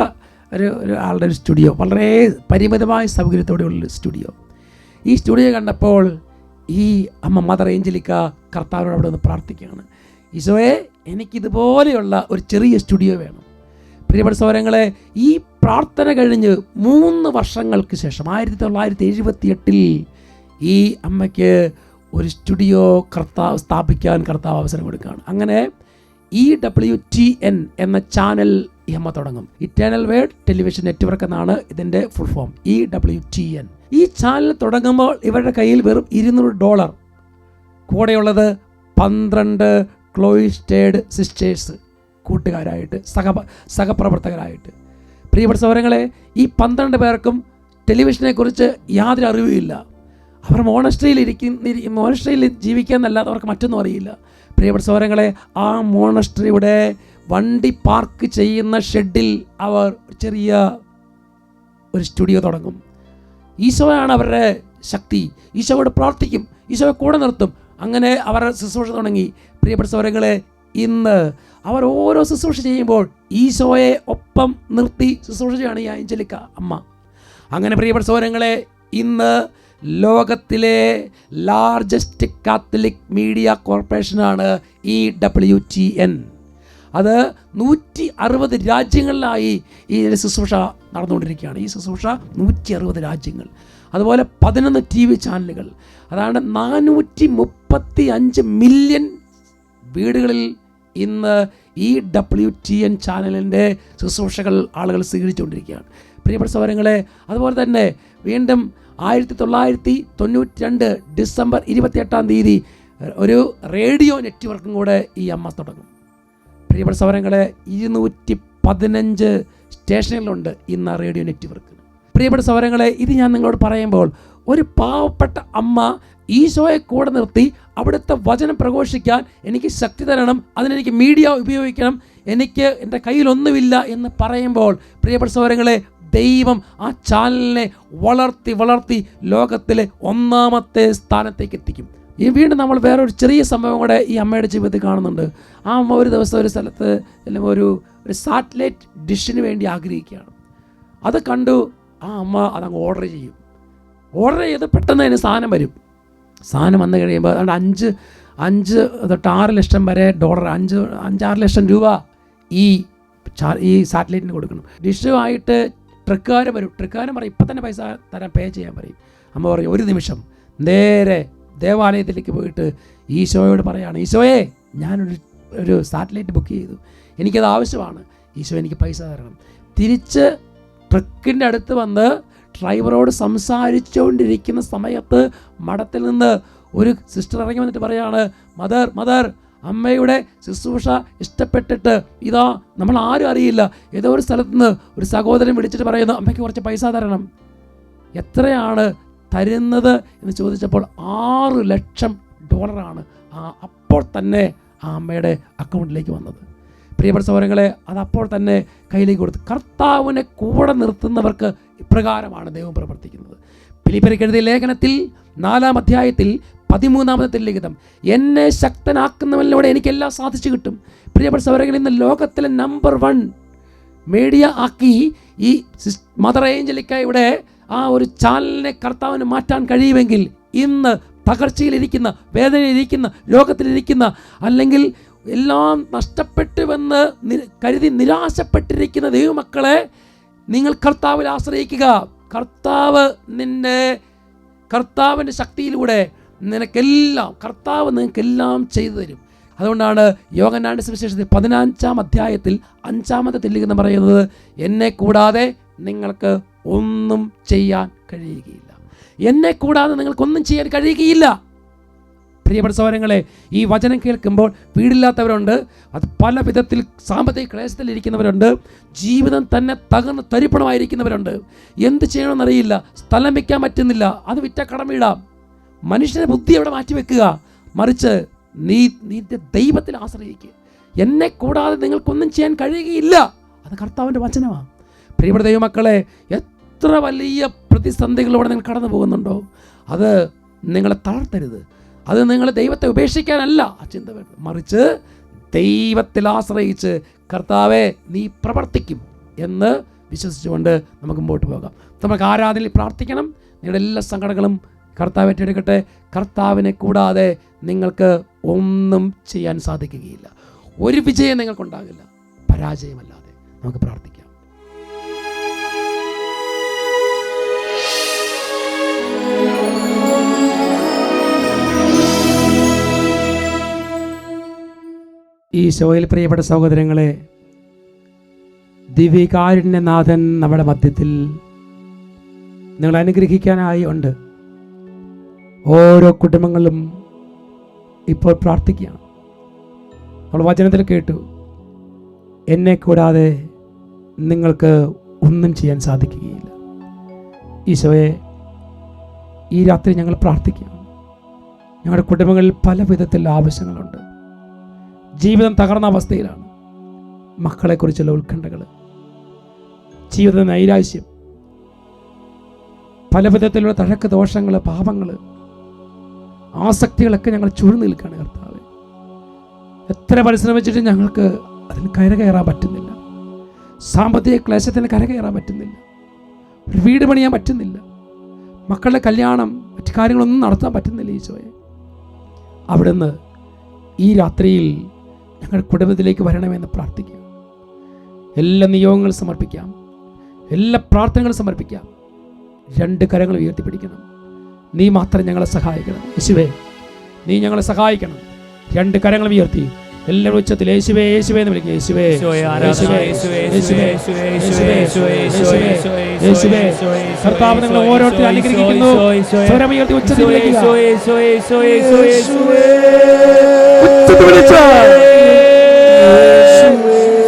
ഒരു ഒരു ആളുടെ ഒരു സ്റ്റുഡിയോ. വളരെ പരിമിതമായ സൗകര്യത്തോടെയുള്ള സ്റ്റുഡിയോ. ഈ സ്റ്റുഡിയോ കണ്ടപ്പോൾ ഈ അമ്മ മദർ ഏഞ്ചലിക്ക കർത്താവിനോട് അവിടെ നിന്ന് പ്രാർത്ഥിക്കുകയാണ്. ഈശോയെ എനിക്കിതുപോലെയുള്ള ഒരു ചെറിയ സ്റ്റുഡിയോ വേണം. പ്രിയപ്പെട്ട സൗരങ്ങളെ ഈ പ്രാർത്ഥന കഴിഞ്ഞ് മൂന്ന് വർഷങ്ങൾക്ക് ശേഷം ആയിരത്തി തൊള്ളായിരത്തി എഴുപത്തി എട്ടിൽ ഈ അമ്മയ്ക്ക് ഒരു സ്റ്റുഡിയോ കർത്താവ് സ്ഥാപിക്കാൻ കർത്താവ് അവസരം കൊടുക്കുകയാണ്. അങ്ങനെ ഇ ഡബ്ല്യു ടി എൻ എന്ന ചാനൽ ഈ അമ്മ തുടങ്ങും. ഇറ്റേണൽ വേർഡ് ടെലിവിഷൻ നെറ്റ്വർക്ക് എന്നാണ് ഇതിന്റെ full form E W T N ഈ ചാനൽ തുടങ്ങുമ്പോൾ ഇവരുടെ കയ്യിൽ വെറും ഇരുന്നൂറ് ഡോളർ. കൂടെയുള്ളത് പന്ത്രണ്ട് ക്ലോയിസ്റ്റേഡ് സിസ്റ്റേഴ്സ് കൂട്ടുകാരായിട്ട് സഹ സഹപ്രവർത്തകരായിട്ട്. പ്രിയപ്പെട്ട സൗരങ്ങളെ ഈ പന്ത്രണ്ട് പേർക്കും ടെലിവിഷനെക്കുറിച്ച് യാതൊരു അറിവുമില്ല. അവർ മോണസ്ട്രിയിൽ ഇരിക്കുന്ന മോണസ്ട്രിയിൽ ജീവിക്കാന്നല്ലാതെ അവർക്ക് മറ്റൊന്നും അറിയില്ല. പ്രിയപ്പെട്ട സൗരങ്ങളെ ആ മോണസ്ട്രിയുടെ വണ്ടി പാർക്ക് ചെയ്യുന്ന ഷെഡിൽ അവർ ചെറിയ ഒരു സ്റ്റുഡിയോ തുടങ്ങും. ഈശോയാണ് അവരുടെ ശക്തി. ഈശോയോട് പ്രാർത്ഥിക്കും. ഈശോയെ കൂടെ നിർത്തും. അങ്ങനെ അവരുടെ ശുശ്രൂഷ തുടങ്ങി. പ്രിയപ്പെട്ട സൗരങ്ങളെ ഇന്ന് അവർ ഓരോ ശുശ്രൂഷ ചെയ്യുമ്പോൾ ഈശോയെ ഒപ്പം നിർത്തി ശുശ്രൂഷ ചെയ്യുകയാണ് ഈ അഞ്ചലിക്ക അമ്മ. അങ്ങനെ പ്രിയപ്പെട്ട സോരങ്ങളെ ഇന്ന് ലോകത്തിലെ ലാർജസ്റ്റ് കാത്തലിക് മീഡിയ കോർപ്പറേഷനാണ് ഇ ഡബ്ല്യു ടി എൻ അത് നൂറ്റി അറുപത് രാജ്യങ്ങളിലായി ഈ ശുശ്രൂഷ നടന്നുകൊണ്ടിരിക്കുകയാണ്. ഈ ശുശ്രൂഷ നൂറ്റി അറുപത് രാജ്യങ്ങൾ. അതുപോലെ പതിനൊന്ന് ടി വി ചാനലുകൾ അതാണ് നാനൂറ്റി മുപ്പത്തി അഞ്ച് മില്യൺ വീടുകളിൽ ഇന്ന് ഈ ഡബ്ല്യു ടി എൻ ചാനലിന്റെ ശുശ്രൂഷകൾ ആളുകൾ സ്വീകരിച്ചുകൊണ്ടിരിക്കുകയാണ്. പ്രിയപ്പെട്ട സൗരങ്ങളെ അതുപോലെ തന്നെ വീണ്ടും ആയിരത്തി തൊള്ളായിരത്തി തൊണ്ണൂറ്റി രണ്ട് ഡിസംബർ ഇരുപത്തിയെട്ടാം തീയതി ഒരു റേഡിയോ നെറ്റ്വർക്കും കൂടെ ഈ അമ്മ തുടങ്ങും. പ്രിയപ്പെട്ട സൗരങ്ങളെ ഇരുന്നൂറ്റി പതിനഞ്ച് സ്റ്റേഷനുകളുണ്ട് ഇന്ന് ആ റേഡിയോ നെറ്റ്വർക്ക്. പ്രിയപ്പെട്ട സൗരങ്ങളെ ഇത് ഞാൻ നിങ്ങളോട് പറയുമ്പോൾ ഒരു പാവപ്പെട്ട അമ്മ ഈശോയെ കൂടെ നിർത്തി അവിടുത്തെ വചനം പ്രഘോഷിക്കാൻ എനിക്ക് ശക്തി തരണം അതിനെനിക്ക് മീഡിയ ഉപയോഗിക്കണം എനിക്ക് എന്റെ കയ്യിലൊന്നുമില്ല എന്ന് പറയുമ്പോൾ പ്രിയപ്പെട്ട സൗരങ്ങളെ ദൈവം ആ ചാനലിനെ വളർത്തി വളർത്തി ലോകത്തിലെ ഒന്നാമത്തെ സ്ഥാനത്തേക്ക് എത്തിക്കും. ഈ വീണ്ടും നമ്മൾ വേറൊരു ചെറിയ സംഭവം കൂടെ ഈ അമ്മയുടെ ജീവിതത്തിൽ കാണുന്നുണ്ട്. ആ അമ്മ ഒരു ദിവസം ഒരു സ്ഥലത്ത് അല്ലെങ്കിൽ ഒരു ഒരു സാറ്റലൈറ്റ് ഡിഷിന് വേണ്ടി ആഗ്രഹിക്കുകയാണ്. അത് കണ്ടു ആ അമ്മ അതങ്ങ് ഓർഡർ ചെയ്യും. ഓർഡർ ചെയ്ത് പെട്ടെന്ന് അതിന് സാധനം വരും. സാധനം വന്നു കഴിയുമ്പോൾ അതുകൊണ്ട് അഞ്ച് അഞ്ച് തൊട്ട് ആറ് ലക്ഷം വരെ ഡോളർ അഞ്ച് അഞ്ചാറ് ലക്ഷം രൂപ ഈ ഈ സാറ്റലൈറ്റിന് കൊടുക്കണം. ഡിഷുമായിട്ട് ട്രക്കുകാർ വരും. ട്രക്കുകാരൻ പറയും ഇപ്പം തന്നെ പൈസ തരാൻ പേ ചെയ്യാൻ പറയും. അമ്മ പറയും ഒരു നിമിഷം നേരെ ദേവാലയത്തിലേക്ക് പോയിട്ട് ഈശോയോട് പറയാണ് ഈശോയെ ഞാനൊരു ഒരു സാറ്റലൈറ്റ് ബുക്ക് ചെയ്തു. എനിക്കത് ആവശ്യമാണ്. ഈശോ എനിക്ക് പൈസ തരണം. തിരിച്ച് ട്രക്കിന്റെ അടുത്ത് വന്ന് ഡ്രൈവറോട് സംസാരിച്ചുകൊണ്ടിരിക്കുന്ന സമയത്ത് മഠത്തിൽ നിന്ന് ഒരു സിസ്റ്റർ ഇറങ്ങി വന്നിട്ട് പറയാണ് മദർ മദർ അമ്മയുടെ ശുശ്രൂഷ ഇഷ്ടപ്പെട്ടിട്ട് ഇതാ നമ്മൾ ആരും അറിയില്ല. ഏതോ ഒരു സ്ഥലത്ത് നിന്ന് ഒരു സഹോദരൻ വിളിച്ചിട്ട് പറയുന്നു അമ്മയ്ക്ക് കുറച്ച് പൈസ തരണം. എത്രയാണ് തരുന്നത്? എന്ന് ചോദിച്ചപ്പോൾ ആറ് ലക്ഷം ഡോളറാണ് ആ അപ്പോൾ തന്നെ ആ അമ്മയുടെ അക്കൗണ്ടിലേക്ക് വന്നത്. പ്രിയപ്പെട്ട സൗരങ്ങളെ അത് അപ്പോൾ തന്നെ കയ്യിലേക്ക് കൊടുത്തു. കർത്താവിനെ കൂടെ നിർത്തുന്നവർക്ക് ഇപ്രകാരമാണ് ദൈവം പ്രവർത്തിക്കുന്നത്. പിലിപ്പരക്കെഴുതിയ ലേഖനത്തിൽ നാലാം അധ്യായത്തിൽ പതിമൂന്നാമത്തെ ലിഖിതം എന്നെ ശക്തനാക്കുന്നവനിലൂടെ എനിക്കെല്ലാം സാധിച്ചു കിട്ടും. പ്രിയപ്പെട്ട സൗരങ്ങൾ ഇന്ന് ലോകത്തിലെ നമ്പർ വൺ മീഡിയ ആക്കി ഈ മദർ ഏഞ്ചലിക്ക ഇവിടെ ആ ഒരു ചാനലിനെ കർത്താവിന് മാറ്റാൻ കഴിയുമെങ്കിൽ ഇന്ന് തകർച്ചയിലിരിക്കുന്ന വേദനയിലിരിക്കുന്ന ലോകത്തിലിരിക്കുന്ന അല്ലെങ്കിൽ എല്ലാം നഷ്ടപ്പെട്ടുവെന്ന് കരുതി നിരാശപ്പെട്ടിരിക്കുന്ന ദൈവമക്കളെ നിങ്ങൾ കർത്താവിൽ ആശ്രയിക്കുക. കർത്താവ് നിന്നെ കർത്താവിന്റെ ശക്തിയിലൂടെ നിനക്കെല്ലാം കർത്താവ് നിങ്ങൾക്കെല്ലാം ചെയ്തു തരും അതുകൊണ്ടാണ് യോഗനാണ്ട് സുവിശേഷത്തിൽ പതിനഞ്ചാം അധ്യായത്തിൽ അഞ്ചാമത്തെ തെല്ലിക്കുന്ന പറയുന്നത് എന്നെ കൂടാതെ നിങ്ങൾക്ക് ഒന്നും ചെയ്യാൻ കഴിയുകയില്ല. എന്നെ കൂടാതെ നിങ്ങൾക്കൊന്നും ചെയ്യാൻ കഴിയുകയില്ല. പ്രിയപ്പെട്ട സഹോദരങ്ങളെ ഈ വചനം കേൾക്കുമ്പോൾ വീടില്ലാത്തവരുണ്ട് അത് പല വിധത്തിൽ സാമ്പത്തിക ക്ലേശത്തിലിരിക്കുന്നവരുണ്ട് ജീവിതം തന്നെ തകർന്ന് തരിപ്പണമായിരിക്കുന്നവരുണ്ട്. എന്ത് ചെയ്യണമെന്നറിയില്ല സ്ഥലം വയ്ക്കാൻ പറ്റുന്നില്ല അത് വിറ്റ കടമിടാം മനുഷ്യന്റെ ബുദ്ധി അവിടെ മാറ്റി വെക്കുക മറിച്ച് നീ നിന്റെ ദൈവത്തിൽ ആശ്രയിക്കുക എന്നെ കൂടാതെ നിങ്ങൾക്കൊന്നും ചെയ്യാൻ കഴിയുകയില്ല. അത് കർത്താവിന്റെ വചനമാണ് പ്രിയപ്പെട്ട ദൈവമക്കളെ എത്ര വലിയ പ്രതിസന്ധികളിലൂടെ നിങ്ങൾ കടന്നു പോകുന്നുണ്ടോ അത് നിങ്ങളെ തളർത്തരുത്. അത് നിങ്ങൾ ദൈവത്തെ ഉപേക്ഷിക്കാനല്ല ആ ചിന്ത വരുന്നത്. മറിച്ച് ദൈവത്തിൽ ആശ്രയിച്ച് കർത്താവെ നീ പ്രവർത്തിക്കും എന്ന് വിശ്വസിച്ചുകൊണ്ട് നമുക്ക് മുമ്പോട്ട് പോകാം. നമുക്ക് ആരാധനയിൽ പ്രാർത്ഥിക്കണം. നിങ്ങളുടെ എല്ലാ സങ്കടങ്ങളും കർത്താവ് ഏറ്റെടുക്കട്ടെ. കർത്താവിനെ കൂടാതെ നിങ്ങൾക്ക് ഒന്നും ചെയ്യാൻ സാധിക്കുകയില്ല. ഒരു വിജയം നിങ്ങൾക്കുണ്ടാകില്ല. പരാജയമല്ലാതെ നമുക്ക് പ്രാർത്ഥിക്കാം. ഈ ഷോയിൽ പ്രിയപ്പെട്ട സഹോദരങ്ങളെ ദിവ്യകാരുണ്യനാഥൻ നമ്മുടെ മധ്യത്തിൽ നിങ്ങൾ അനുഗ്രഹിക്കാനായി ഉണ്ട്. ഓരോ കുടുംബങ്ങളും ഇപ്പോൾ പ്രാർത്ഥിക്കുകയാണ്. നമ്മൾ വചനത്തിൽ കേട്ടു എന്നെ കൂടാതെ നിങ്ങൾക്ക് ഒന്നും ചെയ്യാൻ സാധിക്കുകയില്ല. ഈശോയെ ഈ രാത്രി ഞങ്ങൾ പ്രാർത്ഥിക്കുകയാണ്. ഞങ്ങളുടെ കുടുംബങ്ങളിൽ പല വിധത്തിൽ ആവശ്യങ്ങളുണ്ട്. ജീവിതം തകർന്ന അവസ്ഥയിലാണ് മക്കളെക്കുറിച്ചുള്ള ഉത്കണ്ഠകൾ ജീവിത നൈരാശ്യം പല വിധത്തിലുള്ള തഴക്ക് ദോഷങ്ങൾ പാപങ്ങൾ ആസക്തികളൊക്കെ ഞങ്ങൾ ചുഴന്നു നിൽക്കുകയാണ് കർത്താവ്. എത്ര പരിശ്രമിച്ചിട്ടും ഞങ്ങൾക്ക് അതിന് കരകയറാൻ പറ്റുന്നില്ല. സാമ്പത്തിക ക്ലേശത്തിന് കരകയറാൻ പറ്റുന്നില്ല. ഒരു വീട് പണിയാൻ പറ്റുന്നില്ല. മക്കളുടെ കല്യാണം മറ്റു കാര്യങ്ങളൊന്നും നടത്താൻ പറ്റുന്നില്ല ഈശോയെ. അവിടുന്ന് ഈ രാത്രിയിൽ ഞങ്ങളുടെ കുടുംബത്തിലേക്ക് വരണമെന്ന് പ്രാർത്ഥിക്കുക എല്ലാ നിയോഗങ്ങളും സമർപ്പിക്കാം എല്ലാ പ്രാർത്ഥനകളും സമർപ്പിക്കാം രണ്ട് കരങ്ങൾ ഉയർത്തിപ്പിടിക്കണം നീ മാത്രം ഞങ്ങളെ സഹായിക്കണം യേശുവേ നീ ഞങ്ങളെ സഹായിക്കണം രണ്ട് കരങ്ങൾ ഉയർത്തി എല്ലാ ഉച്ചത്തിൽ യേശുവേ യേശുവേ എന്ന് വിളിക്കുക യേശുവേ യേശുവേ, കർത്താവ് നിങ്ങൾ ഓരോരുത്തരും അനുഗ്രഹിക്കുന്നു സ്വരമുയർത്തി ഉച്ചത്തിൽ വിളിക്കുക ഉച്ചത്തിൽ Amen. Amen.